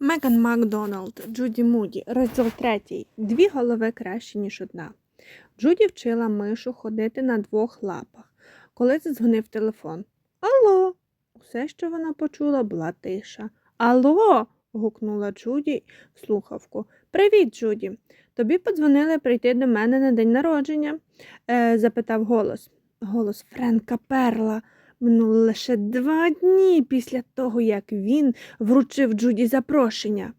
Меган Макдоналд, Джуді Муді, розділ третій. Дві голови краще, ніж одна. Джуді вчила мишу ходити на двох лапах. Коли задзвонив телефон. Алло. Усе, що вона почула, була тиша. Алло. гукнула Джуді в слухавку. Привіт, Джуді. Тобі подзвонили прийти до мене на день народження? Е, запитав голос. Голос Френка Перла. Минуло лише два дні після того, як він вручив Джуді запрошення.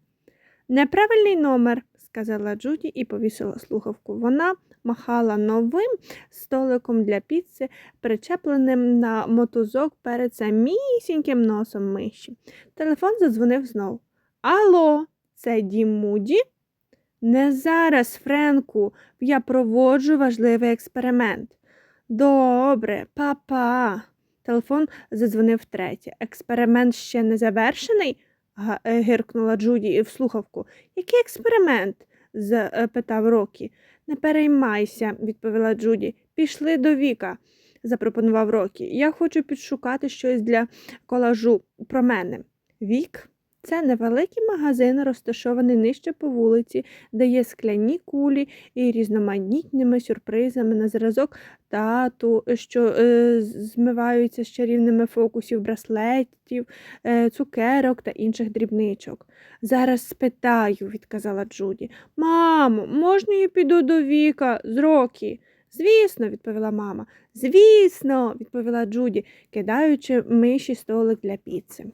Неправильний номер, сказала Джуді і повісила слухавку. Вона махала новим столиком для піци, причепленим на мотузок перед самісіньким носом миші. Телефон задзвонив знов. Алло, це Дім Муді? Не зараз, Френку, я проводжу важливий експеримент. Добре, па-па. Телефон задзвонив втретє. Експеримент ще не завершений? е, гиркнула Джуді в слухавку. Який експеримент? запитав Рокі. Не переймайся, відповіла Джуді. Пішли до Віка, запропонував Рокі. Я хочу підшукати щось для колажу про мене. Вік? Це невеликий магазин, розташований нижче по вулиці, де є скляні кулі і різноманітними сюрпризами на зразок тату, що е, змиваються з чарівними фокусів, браслетів, е, цукерок та інших дрібничок. Зараз спитаю, відказала Джуді. Мамо, можна я піду до Віка з Рокі? Звісно, відповіла мама. Звісно, відповіла Джуді, кидаючи миші столик для піци.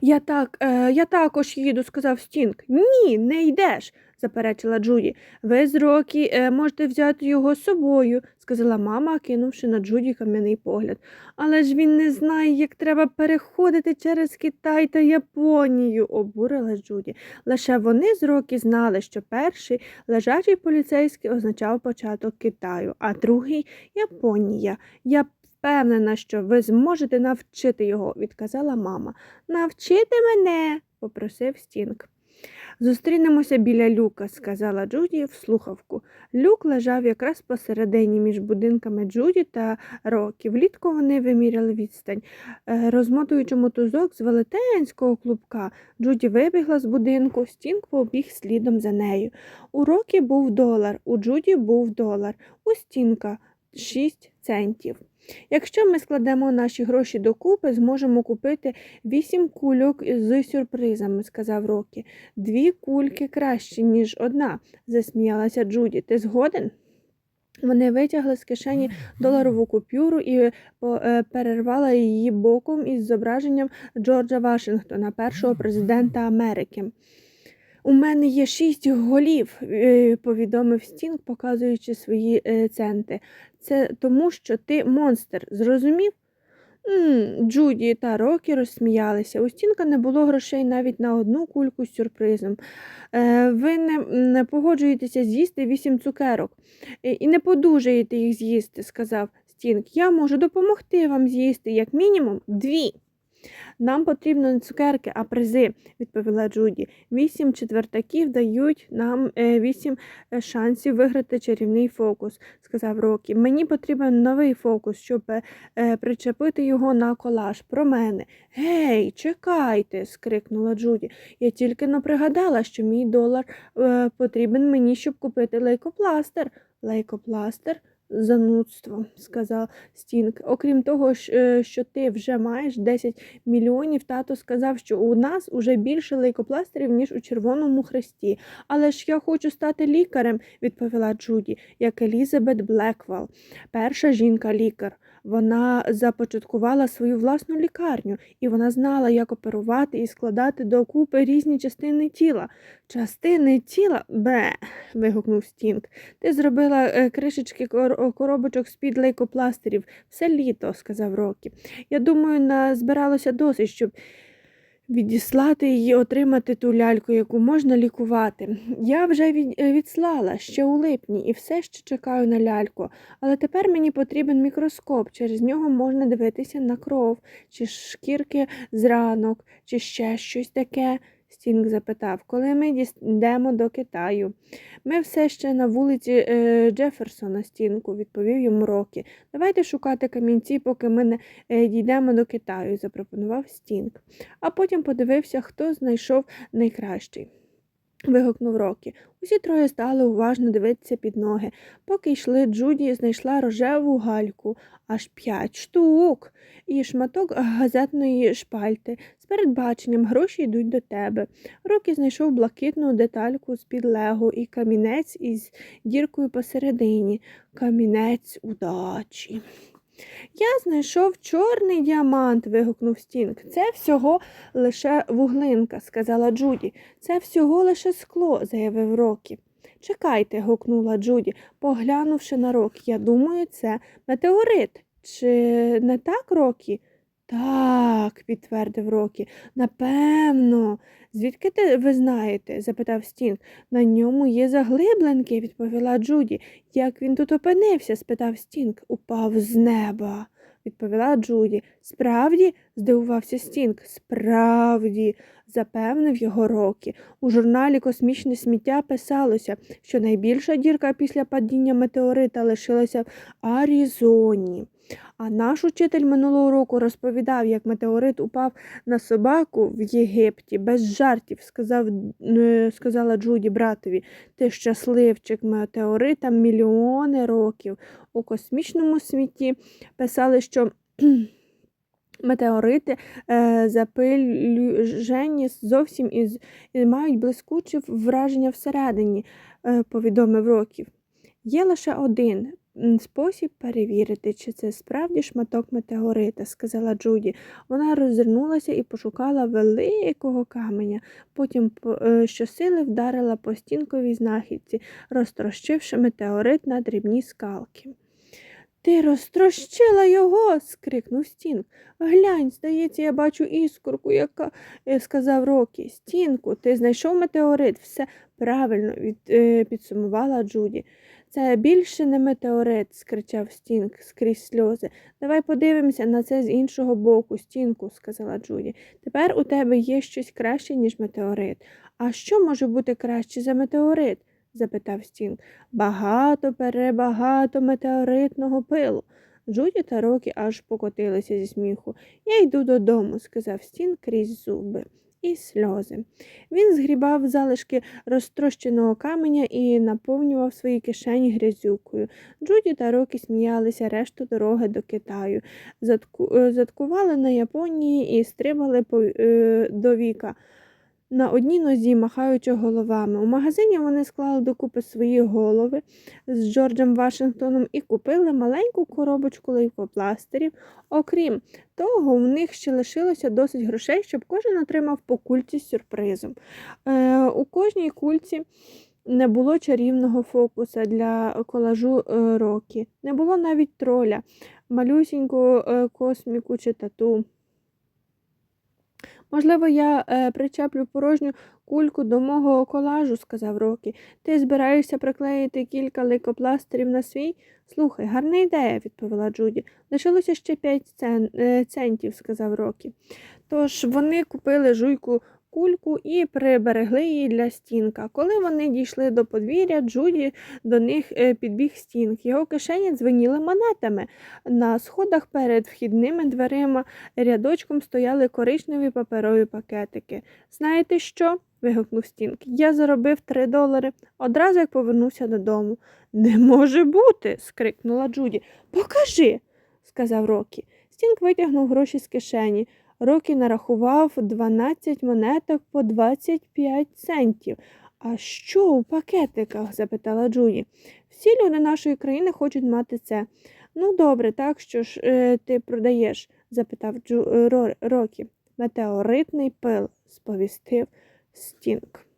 Я так, е, я також їду, сказав Стінг. Ні, не йдеш, заперечила Джуді. Ви з Рокі е, можете взяти його з собою, сказала мама, кинувши на Джуді кам'яний погляд. Але ж він не знає, як треба переходити через Китай та Японію, обурила Джуді. Лише вони з Рокі знали, що перший лежачий поліцейський означав початок Китаю, а другий Японія. Я впевнена, що ви зможете навчити його, відказала мама. Навчити мене, попросив Стінг. Зустрінемося біля люка, сказала Джуді в слухавку. Люк лежав якраз посередині між будинками Джуді та Рокі. Влітку вони виміряли відстань. Е, Розмотуючи мотузок з велетенського клубка, Джуді вибігла з будинку, Стінг побіг слідом за нею. У Рокі був долар, у Джуді був долар, у Стінка шість центів. Якщо ми складемо наші гроші докупи, зможемо купити вісім кульок з сюрпризами, сказав Рокі. Дві кульки краще, ніж одна, засміялася Джуді. Ти згоден? Вони витягли з кишені доларову купюру і по- е, перервала її боком із зображенням Джорджа Вашингтона, першого президента Америки. У мене є шість голів, е, повідомив Стінг, показуючи свої е, центи. Це тому, що ти монстр, зрозумів? Джуді та Рокі розсміялися. У Стінка не було грошей навіть на одну кульку з сюрпризом. Е, ви не, не погоджуєтеся з'їсти вісім цукерок і не подужаєте їх з'їсти, сказав Стінг. Я можу допомогти вам з'їсти як мінімум дві. Нам потрібно не цукерки, а призи, відповіла Джуді. Вісім четвертаків дають нам е, вісім е, шансів виграти чарівний фокус, сказав Рокі. Мені потрібен новий фокус, щоб е, причепити його на колаж. Про мене. Гей, чекайте, скрикнула Джуді. Я тільки но пригадала, що мій долар потрібен мені, щоб купити лейкопластер. Лейкопластер? Занудство, сказав Стінг. Окрім того, е, що ти вже маєш 10 мільйонів, тато сказав, що у нас уже більше лейкопластерів, ніж у Червоному Хресті. Але ж я хочу стати лікарем, відповіла Джуді, як Елізабет Блеквелл, перша жінка-лікар. Вона започаткувала свою власну лікарню, і вона знала, як оперувати і складати докупи різні частини тіла. Частини тіла? Бе. вигукнув Стінг. Ти зробила е, кришечки коробочок з-під лейкопластерів все літо, сказав Рокі. Я думаю, назбиралося досить, щоб відіслати її, отримати ту ляльку, яку можна лікувати. Я вже від, е, відслала ще у липні і все ще чекаю на ляльку. Але тепер мені потрібен мікроскоп. Через нього можна дивитися на кров, чи шкірки з ранок, чи ще щось таке. Стінг запитав, коли ми дійдемо до Китаю. Ми все ще на вулиці е, Джеферсона, Стінку, відповів йому Рокі. Давайте шукати камінці, поки ми не е, дійдемо до Китаю, запропонував Стінг. А потім подивився, хто знайшов найкращий. Вигукнув Рокі. Усі троє стали уважно дивитися під ноги. Поки йшли, Джуді знайшла рожеву гальку, аж п'ять штук, і шматок газетної шпальти. З передбаченням гроші йдуть до тебе. Рокі знайшов блакитну детальку з-під лего і камінець із діркою посередині. Камінець удачі. Я знайшов чорний діамант, вигукнув Стінг. Це всього лише вуглинка, сказала Джуді. Це всього лише скло, заявив Рокі. Чекайте, гукнула Джуді, поглянувши на Рокі. Я думаю, це метеорит. Чи не так, Рокі? Так, підтвердив Рокі. Напевно. Звідки ти ви знаєте? запитав Стінг. На ньому є заглибленки, відповіла Джуді. Як він тут опинився? спитав Стінг. Упав з неба, відповіла Джуді. Справді? здивувався Стінг. Справді, запевнив його Рокі. У журналі Космічне сміття писалося, що найбільша дірка після падіння метеорита лишилася в Арізоні. А наш учитель минулого року розповідав, як метеорит упав на собаку в Єгипті без жартів, сказав, сказала Джуді братові. Ти щасливчик метеорита мільйони років. У космічному світі писали, що метеорити е, запилюжені зовсім із, і мають блискуче враження всередині, е, повідомив років. Є лише один спосіб перевірити, чи це справді шматок метеорита, сказала Джуді. Вона роззирнулася і пошукала великого каменя, потім е, щосили вдарила по стінковій знахідці, розтрощивши метеорит на дрібні скалки. Ти розтрощила його. скрикнув Стінг. Глянь, здається, я бачу іскорку, яка е, сказав Рокі. Стінку, ти знайшов метеорит, все правильно від, е, підсумувала Джуді. Це більше не метеорит, скричав Стінг скрізь сльози. Давай подивимося на це з іншого боку, стінку, сказала Джуді. Тепер у тебе є щось краще, ніж метеорит. А що може бути краще за метеорит? запитав Стінг. Багато, перебагато метеоритного пилу. Джуді та Рокі аж покотилися зі сміху. Я йду додому, сказав Стін крізь зуби. І сльози. Він згрібав залишки розтрощеного каменя і наповнював свої кишені грязюкою. Джуді та Рокі сміялися решту дороги до Китаю, Затку... е, заткували на Японії і стрибали по... е, до віка на одній нозі, махаючи головами. У магазині вони склали докупи свої голови з Джорджем Вашингтоном і купили маленьку коробочку лейкопластирів. Окрім того, у них ще лишилося досить грошей, щоб кожен отримав по кульці з сюрпризом. Е, у кожній кульці. Не було чарівного фокуса для колажу е, рокі, не було навіть троля, малюсінького е, косміку чи тату. Можливо, я е, причеплю порожню кульку до мого колажу, сказав Рокі. Ти збираєшся приклеїти кілька лейкопластерів на свій? Слухай, гарна ідея, відповіла Джуді. Лишилося ще п'ять цен, е, центів, сказав Рокі. Тож вони купили жуйку кульку і приберегли її для стінка. Коли вони дійшли до подвір'я, Джуді до них е, підбіг стінг. Його кишені дзвеніли монетами. На сходах перед вхідними дверима рядочком стояли коричневі паперові пакетики. Знаєте що? вигукнув Стінг. Я заробив три долари одразу як повернувся додому. Не може бути. скрикнула Джуді. Покажи, сказав Рокі. Стінг витягнув гроші з кишені. Рокі нарахував 12 монеток по 25 центів. А що у пакетиках? запитала Джуді. Всі люди нашої країни хочуть мати це. Ну, добре, так що ж е, ти продаєш? запитав Джу, е, Рокі. Метеоритний пил, сповістив Стінг.